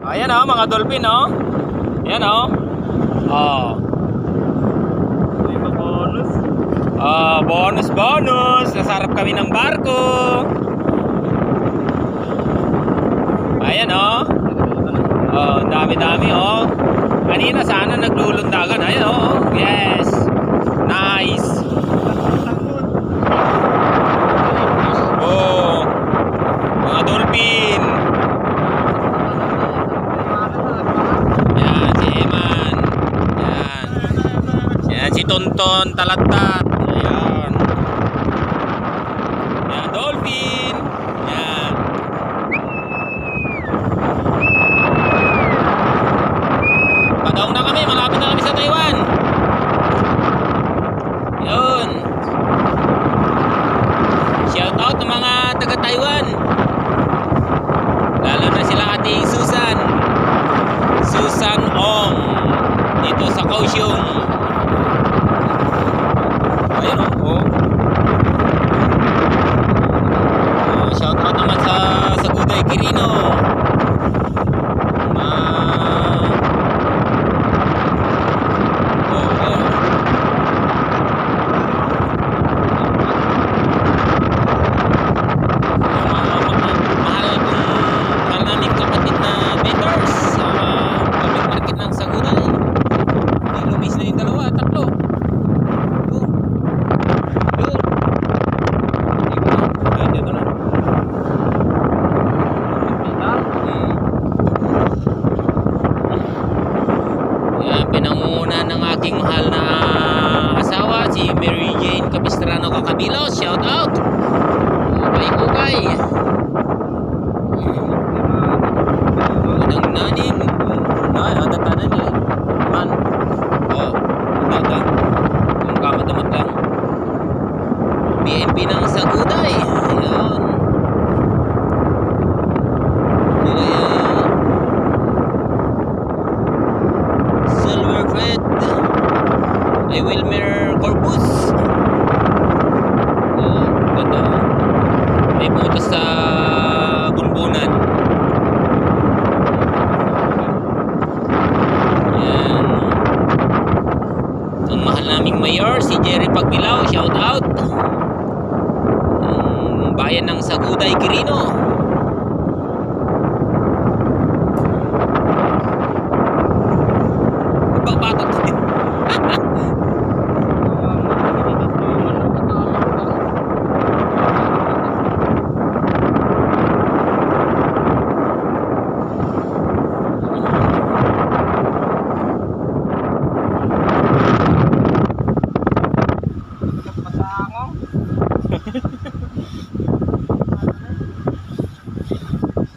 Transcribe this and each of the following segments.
Ayan oh, mga dolphin oh. Ayan oh. Oh. Bonus. Oh, bonus bonus. Nasarap kami ng barko. Ayan oh. Oh, dami-dami oh. Kanina sana naglulundagan. Ayan oh. Yes. Nice. Oh. Mga dolphin. Yan si Eman. Yan. Yan si Tonton Talatat. Ayan. Yan dolphin. Yan. Padaong na kami, malapit na kami sa Taiwan. Yun. Shout out ng mga taga Taiwan. Lalo na sila ating Susan. Susan Ong dito sa Kaohsiung. Ayun oh. oh. Oh, shout out naman sa Saguday Quirino. Ah. Oh, ayun. Yung mga ma- mahal kong mahal naming kapatid na vendors sa public market ng Saguday. May lumis na yung dalawa, tatlo. Oh. Yun. Ayun, dito na. Hmm. Yan, pinangunguna ng aking mahal na asawa, si Mary Jane Cacabilos. Shout out! Ukay-ukay! Unang nanin. Ay, ada tanan eh. Man. Oh, data. Yung kamadamot lang. BNP ng Saguday. Ayan. Nila yan. Silver Fed. Ay Wilmer Corpus. Oh, ganda. May butas sa bunbunan. Yan. Ang mahal mayor, si Jerry Pagbilao, shout out. Ang bayan ng Saguday, Quirino.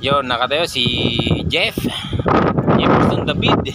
Yon, nakatayo si Jeff. Jefferson David.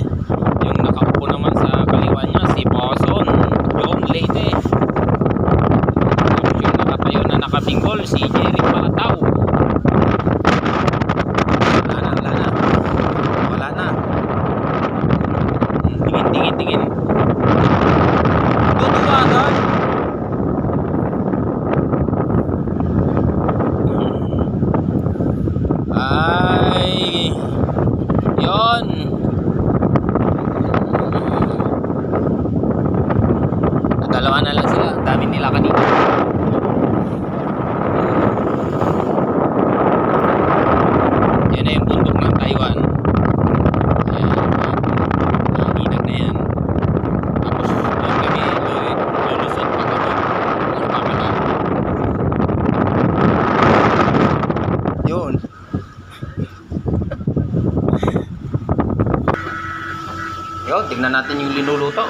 Yo, tignan natin yung linuluto.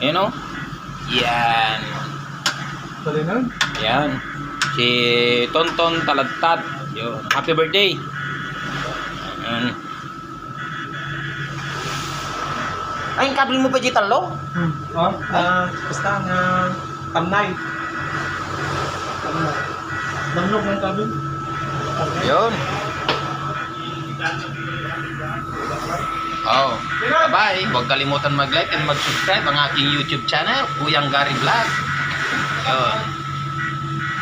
Ayan o. Yan. Tuloy na. Yan. Si Tonton Taladtad. Yo, happy birthday. Ayan. Ay, kabel mo pa dito talo? Hmm. Oh, ah, basta nga tamnay. Tamnay. Damlog ng tabi. Yun. Oh. Bye. Huwag kalimutan mag-like and mag-subscribe ang aking YouTube channel, Kuyang Gary Vlog. Yun.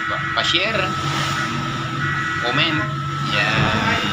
Pa- Pa-share. Comment. Yan.